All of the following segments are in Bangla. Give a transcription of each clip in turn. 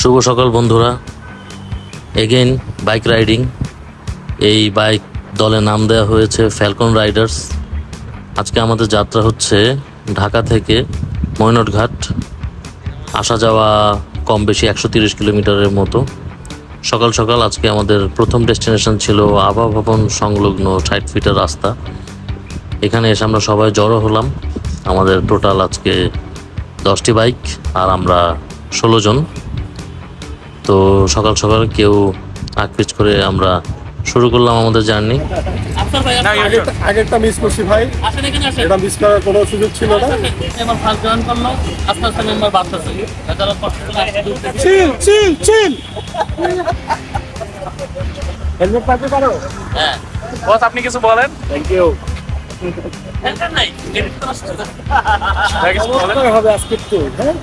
শুভ সকাল, বন্ধুরা। এগেইন বাইক রাইডিং এই বাইক দলে নাম দেওয়া হয়েছে ফ্যালকন রাইডার্স আজকে আমাদের যাত্রা হচ্ছে ঢাকা থেকে ময়নটঘাট আসা যাওয়া কম বেশি একশো তিরিশ কিলোমিটারের মতো। সকাল সকাল আজকে আমাদের প্রথম ডেস্টিনেশন ছিল আভা ভবন সংলগ্ন ষাট ফিটের রাস্তা। এখানে এসে আমরা সবাই জড়ো হলাম। আমাদের টোটাল আজকে দশটি বাইক আর আমরা ষোলো জন। তো সকাল সকাল কেউ আকপিচ করে আমরা শুরু করলাম আমাদের জার্নি। আগেরটা মিস করছি ভাই। আসেন এটা মিস করার কোনো সুযোগ ছিল না। ফার্স্ট জয়েন করল। আস্তে আস্তে মেম্বার চিল চিল চিল। হেলমেট পারো? হ্যাঁ। বস আপনি কিছু বলেন? থ্যাংক ইউ নাই হবে আজকে একটু হ্যাঁ?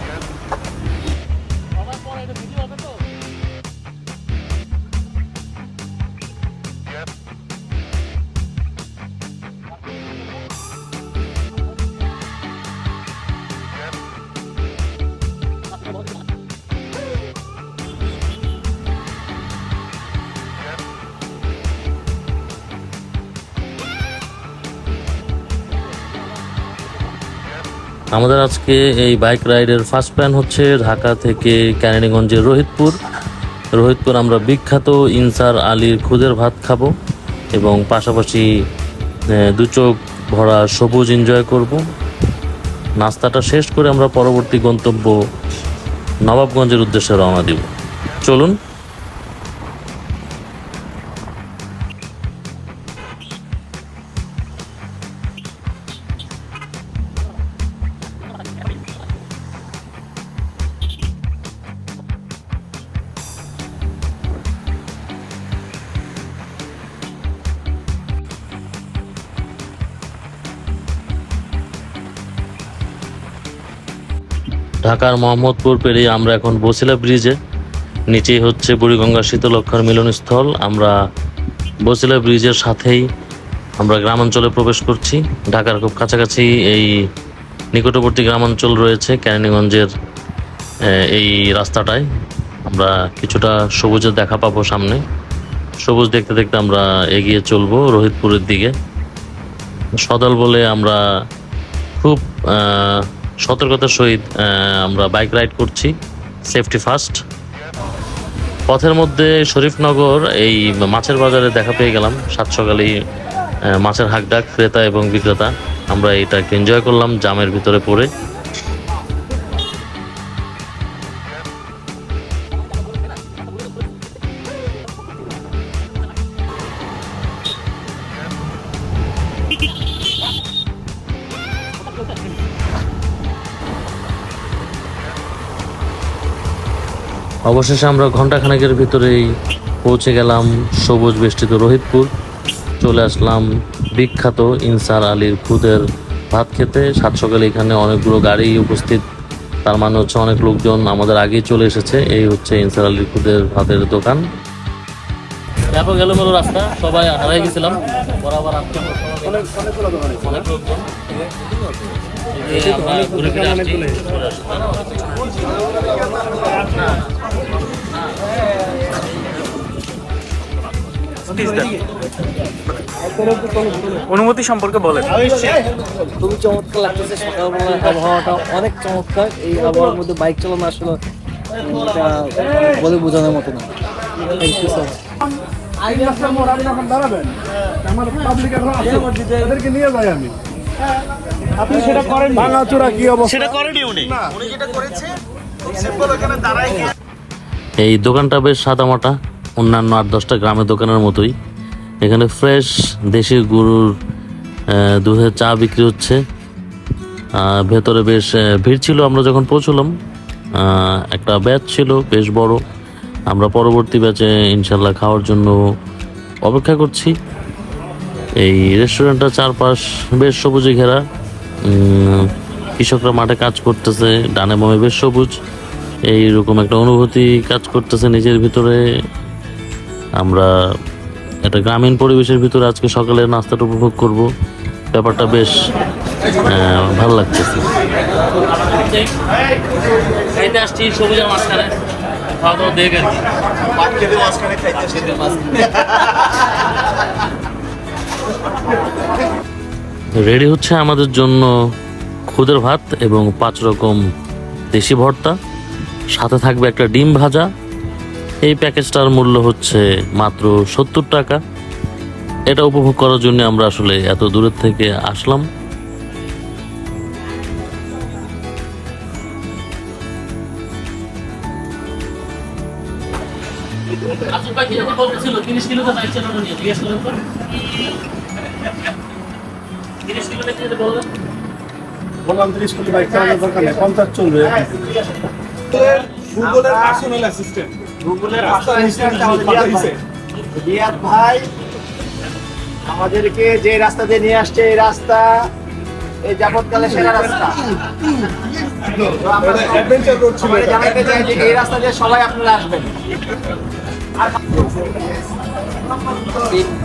আমাদের আজকে এই বাইক রাইডের ফার্স্ট প্ল্যান হচ্ছে ঢাকা থেকে ক্যানিগঞ্জের রোহিতপুর। রোহিতপুর আমরা বিখ্যাত ইনসার আলীর খুদের ভাত খাব এবং পাশাপাশি দু চোখ ভরা সবুজ এনজয় করব। নাস্তাটা শেষ করে আমরা পরবর্তী গন্তব্য নবাবগঞ্জের উদ্দেশ্যে রওনা দিব। চলুন ঢাকার মোহাম্মদপুর পেরিয়ে আমরা এখন বসিলা ব্রিজে। নিচেই হচ্ছে বুড়িগঙ্গা শীতলক্ষার মিলনস্থল। আমরা বসিলা ব্রিজের সাথেই আমরা গ্রামাঞ্চলে প্রবেশ করছি। ঢাকার খুব কাছাকাছি এই নিকটবর্তী গ্রামাঞ্চল রয়েছে ক্যানিগঞ্জের এই রাস্তাটায়। আমরা কিছুটা সবুজের দেখা পাবো সামনে। সবুজ দেখতে দেখতে আমরা এগিয়ে চলবো রোহিতপুরের দিকে। সদল বলে আমরা খুব সতর্কতার সহিত আমরা বাইক রাইড করছি সেফটি ফার্স্ট পথের মধ্যে শরীফনগর, এই মাছের বাজারে দেখা পেয়ে গেলাম, সাত সকালেই মাছের হাকডাক, ক্রেতা এবং বিক্রেতা। আমরা এটাকে এনজয় করলাম, জামের ভিতরে পড়ে। অবশেষে আমরা ঘন্টাখানেকের ভিতরেই পৌঁছে গেলাম সবুজ বেষ্টিত রোহিতপুর। চলে আসলাম বিখ্যাত ইনসার আলীর খুদের ভাত খেতে। সাত সকালে এখানে অনেকগুলো গাড়ি উপস্থিত। তার মানে হচ্ছে অনেক লোকজন আমাদের আগেই চলে এসেছে। এই হচ্ছে ইনসার আলীর খুদের ভাতের দোকান। রাস্তা। সবাই হারাই গেছিলাম। বরাবর অনেক লোকজন। আমরা ঘুরে ফিরে আসছি। অনুমতি সম্পর্কে বলেন। খুবই চমৎকার লাগতেছে সকালবেলা আবহাওয়াটা অনেক চমৎকার। এই আবহাওয়ার মধ্যে বাইক চালানো আসলে বলে বোঝানোর মতো না। থ্যাংক ইউ স্যার আমার পাবলিক এখন আছে এদেরকে নিয়ে যাই আমি। আপনি সেটা করেন ভাঙাচোরা কি অবস্থা? সেটা করেনি উনি। উনি যেটা করেছে সিম্পল ওখানে দাঁড়ায় গিয়ে এই দোকানটা বেশ সাদামাটা অন্যান্য আট দশটা গ্রামের দোকানের মতোই। এখানে ফ্রেশ দেশি গরুর দুধের চা বিক্রি হচ্ছে। ভেতরে বেশ ভিড় ছিল আমরা যখন পৌঁছলাম একটা ব্যাচ ছিল বেশ বড়। আমরা পরবর্তী ব্যাচে ইনশাল্লাহ খাওয়ার জন্য অপেক্ষা করছি। এই রেস্টুরেন্টটা চারপাশ বেশ সবুজে ঘেরা। কৃষকরা মাঠে কাজ করতেছে ডানে বামে বেশ সবুজ। এইরকম একটা অনুভূতি কাজ করতেছে নিজের ভিতরে। আমরা একটা গ্রামীণ পরিবেশের ভিতরে আজকে সকালে নাস্তাটা উপভোগ করব। ব্যাপারটা বেশ ভালো লাগতেছে। খাইতে রেডি হচ্ছে আমাদের জন্য খুদের ভাত এবং পাঁচ রকম দেশি ভর্তা। সাথে থাকবে একটা ডিম ভাজা। এই প্যাকেজটার মূল্য হচ্ছে মাত্র সত্তর টাকা। এটা উপভোগ করার জন্য আমরা আসলে এত দূরের থেকে আসলাম। আসল যেন বলতেছিল, তিরিশ চালানো নিয়ে, জিজ্ঞেস করেন বললাম তিরিশ কোটি বাইক চালানোর দরকার নেই পঞ্চাশ চলবে। গুগলের পার্সোনাল অ্যাসিস্ট্যান্ট গুগলের। রিয়াদ ভাই। আমাদেরকে যে রাস্তা দিয়ে নিয়ে আসছে এই রাস্তা এই যাবৎকালে সেরা রাস্তা। জানাতে চাই যে এই রাস্তা দিয়ে সবাই আপনারা আসবেন।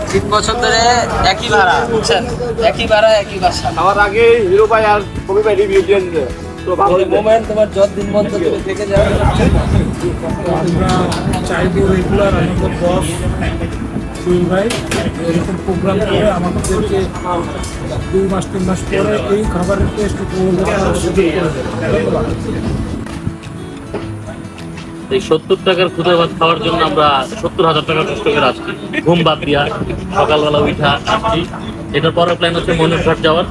তিন বছর ধরে একই ভাড়া বুঝছেন? একই ভাড়া একই বাসা। আমার আগে হিরো ভাই আর কবি ভাই রিভিউ দিয়ে দিলে তো ভালো মোমেন্ট তোমার যত দিন বন্ধ তুমি থেকে যাবে চাইব রেগুলার আমাদের বস সুইল ভাই এরকম প্রোগ্রাম করে আমাদেরকে দুই মাস তিন মাস পরে এই খাবারের টেস্ট ধন্যবাদ এই সত্তর টাকার খুদে ভাত খাওয়ার জন্য আমরা সত্তর হাজার টাকা কষ্ট করে আসছি। ঘুম বাদ দিয়া, সকালবেলা উঠা আসছি। এটার পরের প্ল্যান হচ্ছে মনুরঘাট যাওয়ার।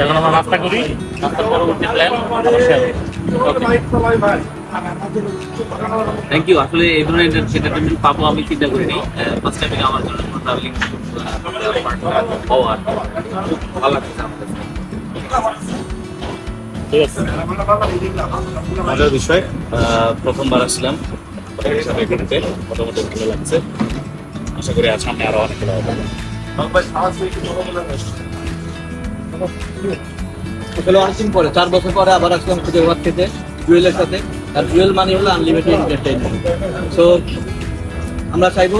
এখন আমরা নাস্তা করি। নাস্তার পরবর্তী প্ল্যান থ্যাংক ইউ আসলে এই ধরনের এন্টারটেনমেন্ট পাবো আমি চিন্তা করিনি। ফার্স্ট টাইম আমার জন্য ট্রাভেলিং হওয়ার ভালো লাগছে কাছে। ঠিক মজার বিষয় প্রথমবার আসলাম সাথে ঘুরতে, মোটামুটি ভালো লাগছে। আশা করি আর সামনে আরও অনেক ভালো পরে, চার বছর পরে আবার আসলাম খুঁজে ভাত খেতে জুয়েলের সাথে। আর জুয়েল মানে হলো আনলিমিটেড এন্টারটেইনমেন্ট সো আমরা চাইব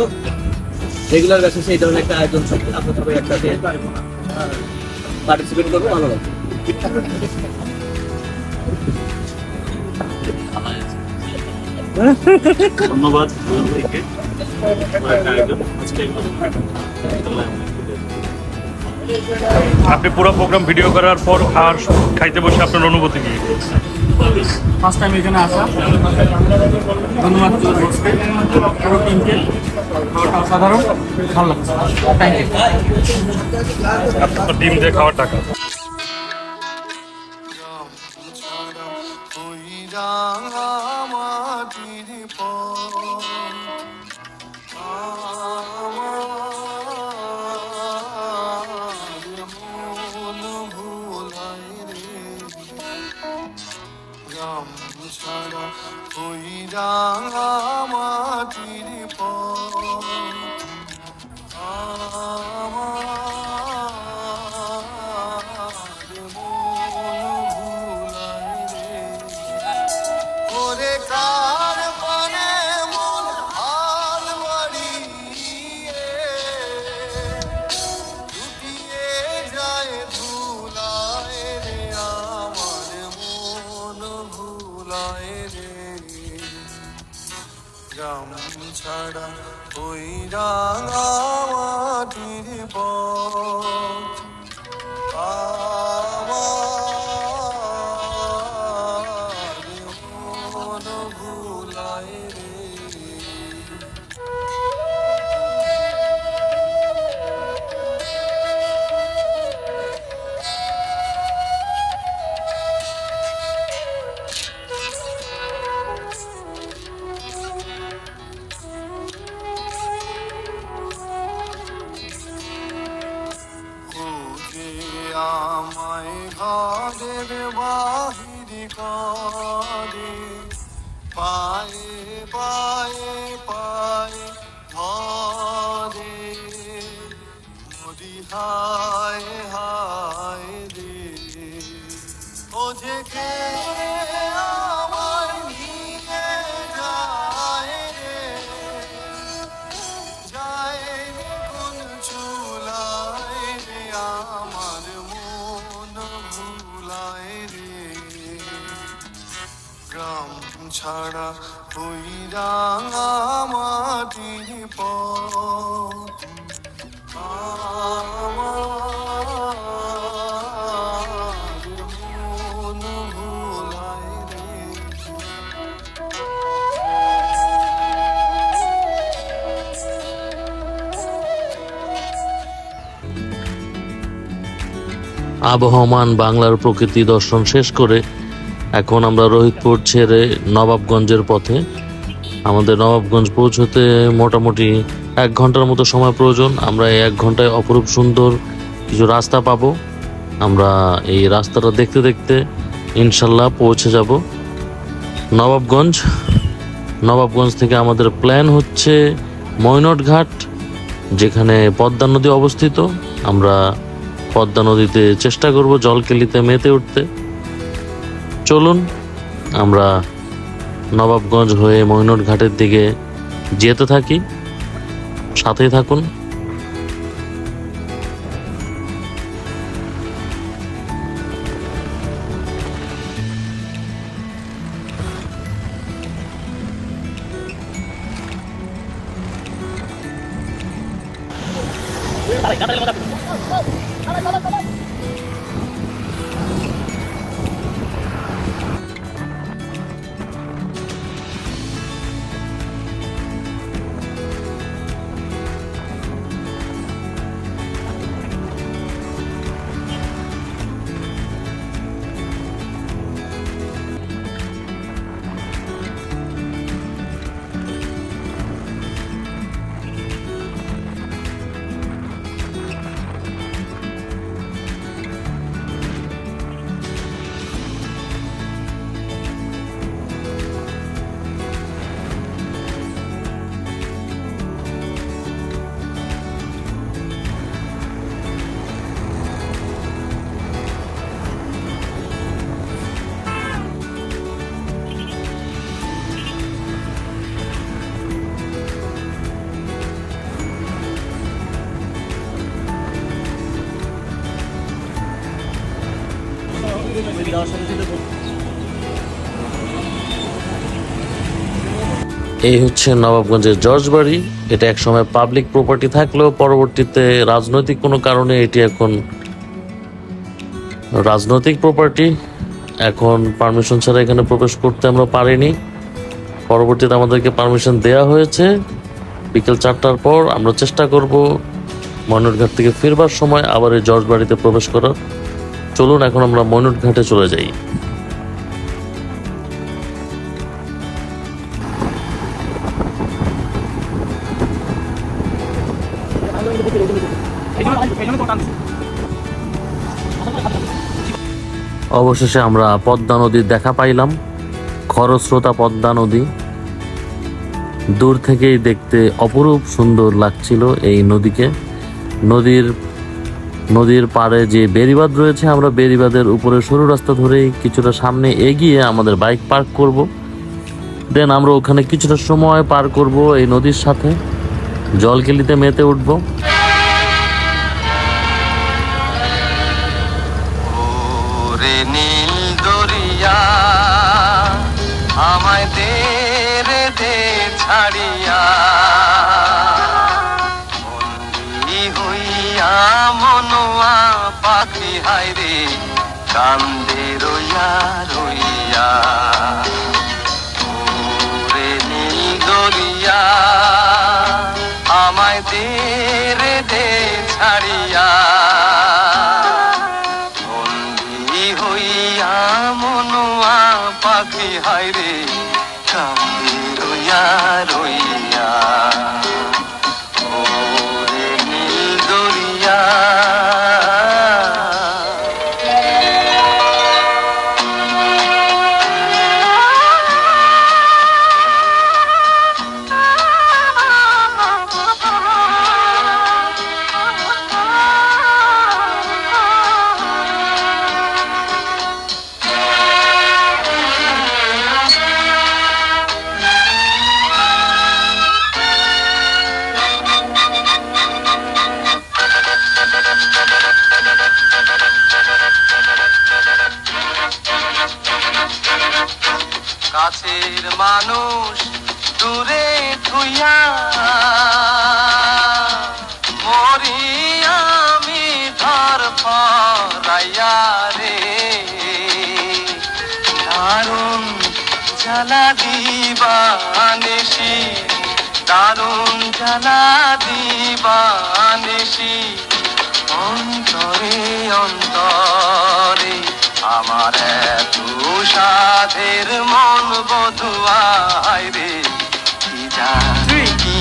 রেগুলার বেসিসে এই ধরনের একটা আয়োজন থাকবে আমরা সবাই একসাথে পার্টিসিপেট করব, ভালো লাগবে। ধন্যবাদ আপনি পুরো প্রোগ্রাম ভিডিও করার পর আর খাইতে বসে আপনার অনুভূতি কি? ফার্স্ট টাইম এখানে আসা। ধন্যবাদ পুরো টিমকে খাবারটা অসাধারণ। ভালো লাগছে। থ্যাংক ইউ আপনার ডিম দিয়ে খাওয়ার টাকা। মন আবহমান বাংলার প্রকৃতি দর্শন শেষ করে এখন আমরা রোহিতপুর ছেড়ে নবাবগঞ্জের পথে। আমাদের নবাবগঞ্জ পৌঁছতে মোটামুটি এক ঘণ্টার মতো সময় প্রয়োজন। আমরা এই এক ঘন্টায় অপরূপ সুন্দর কিছু রাস্তা পাবো। আমরা এই রাস্তাটা দেখতে দেখতে ইনশাল্লাহ পৌঁছে যাব। নবাবগঞ্জ নবাবগঞ্জ থেকে আমাদের প্ল্যান হচ্ছে ময়নট ঘাট যেখানে পদ্মা নদী অবস্থিত। আমরা পদ্মা নদীতে চেষ্টা করব জলকেলিতে মেতে উঠতে। চলুন আমরা নবাবগঞ্জ হয়ে ময়নট ঘাটের দিকে যেতে থাকি। সাথেই থাকুন। এই হচ্ছে নবাবগঞ্জের জর্জ বাড়ি এটা একসময় পাবলিক প্রপার্টি থাকলেও পরবর্তীতে রাজনৈতিক কোনো কারণে এটি এখন রাজনৈতিক প্রপার্টি এখন পারমিশন ছাড়া এখানে প্রবেশ করতে আমরা পারিনি। পরবর্তীতে আমাদেরকে পারমিশন দেওয়া হয়েছে। বিকেল চারটার পর আমরা চেষ্টা করব ময়নটঘাট থেকে ফিরবার সময় আবার এই জর্জ বাড়িতে প্রবেশ করার। চলুন, এখন আমরা ময়নটঘাটে চলে যাই। অবশেষে আমরা পদ্মা নদীর দেখা পাইলাম। খরস্রোতা পদ্মা নদী। দূর থেকেই দেখতে অপরূপ সুন্দর লাগছিল এই নদীকে। নদীর নদীর পাড়ে যে বেরিবাদ রয়েছে, আমরা বেরিবাদের উপরে সরু রাস্তা ধরেই কিছুটা সামনে এগিয়ে আমাদের বাইক পার্ক করব। দেন আমরা ওখানে কিছুটা সময় পার করব এই নদীর সাথে। জলকেলিতে মেতে উঠবো। কান্দে রইয়া রইয়া ওরে নীল দরিয়া আমায় দে রে দে ছাড়িয়া। দারুণ জ্বালা দিবানিসি অন্তরে অন্তরে আমার এত সাধের মন বধুয়াই রে কি জানি কি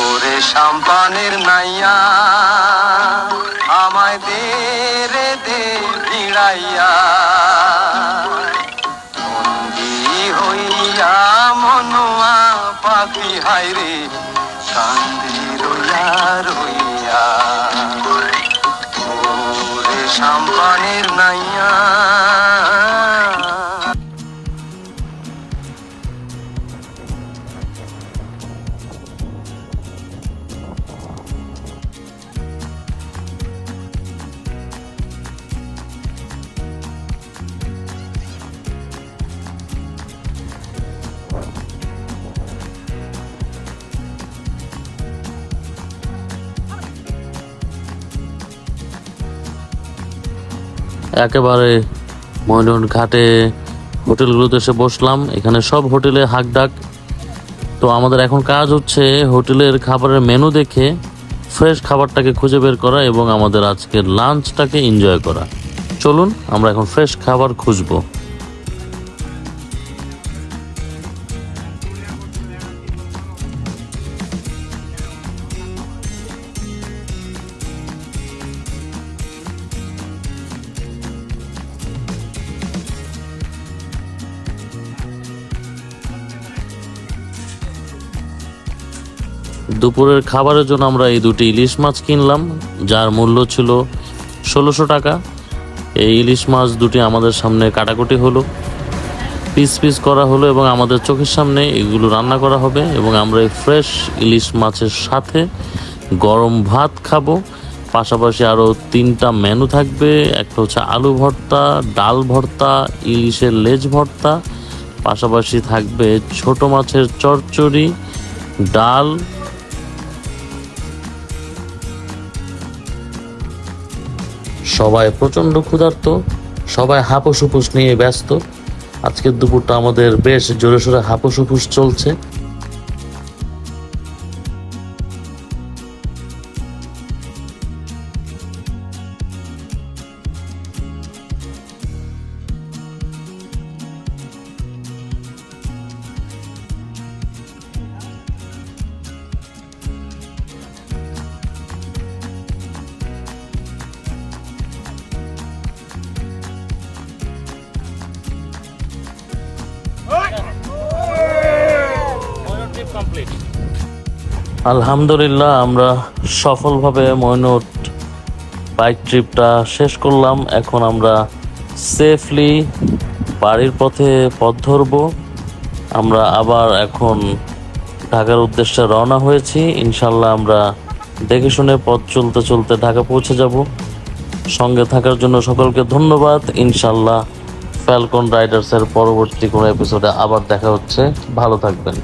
ওরে সাম্পানের নাইয়া বন্দি হইয়া মনোয়া পাখি হাই রে কান্দি রইয়া রইয়া ওরে সাম্পানের নাইয়া একেবারে ময়দন ঘাটে হোটেলগুলোতে এসে বসলাম। এখানে সব হোটেলে হাক ডাক তো আমাদের এখন কাজ হচ্ছে হোটেলের খাবারের মেনু দেখে, ফ্রেশ খাবারটাকে খুঁজে বের করা এবং আমাদের আজকের লাঞ্চটাকে এনজয় করা। চলুন, আমরা এখন ফ্রেশ খাবার খুঁজবো। দুপুরের খাবারের জন্য আমরা এই দুটি ইলিশ মাছ কিনলাম, যার মূল্য ছিল ষোলোশো টাকা। এই ইলিশ মাছ দুটি আমাদের সামনে কাটাকুটি হলো, পিস পিস করা হলো এবং আমাদের চোখের সামনে এগুলো রান্না করা হবে এবং আমরা এই ফ্রেশ ইলিশ মাছের সাথে গরম ভাত খাব। পাশাপাশি আরও তিনটা মেনু থাকবে, একটা হচ্ছে আলু ভর্তা, ডাল ভর্তা, ইলিশের লেজ ভর্তা, পাশাপাশি থাকবে ছোট মাছের চচ্চড়ি ডাল সবাই প্রচণ্ড ক্ষুধার্ত, সবাই হাপুস নিয়ে ব্যস্ত। আজকের দুপুরটা আমাদের বেশ জোরে সোরে হুপুস চলছে। আলহামদুলিল্লাহ, আমরা সফলভাবে ময়নট বাইক ট্রিপটা শেষ করলাম। এখন আমরা সেফলি বাড়ির পথে পথ ধরব। আমরা আবার এখন ঢাকার উদ্দেশ্যে রওনা হয়েছি। ইনশাল্লাহ আমরা দেখে শুনে পথ চলতে চলতে ঢাকা পৌঁছে যাব। সঙ্গে থাকার জন্য সকলকে ধন্যবাদ। ইনশাল্লাহ ফ্যালকন রাইডার্সের পরবর্তী কোনো এপিসোডে আবার দেখা হচ্ছে। ভালো থাকবেন।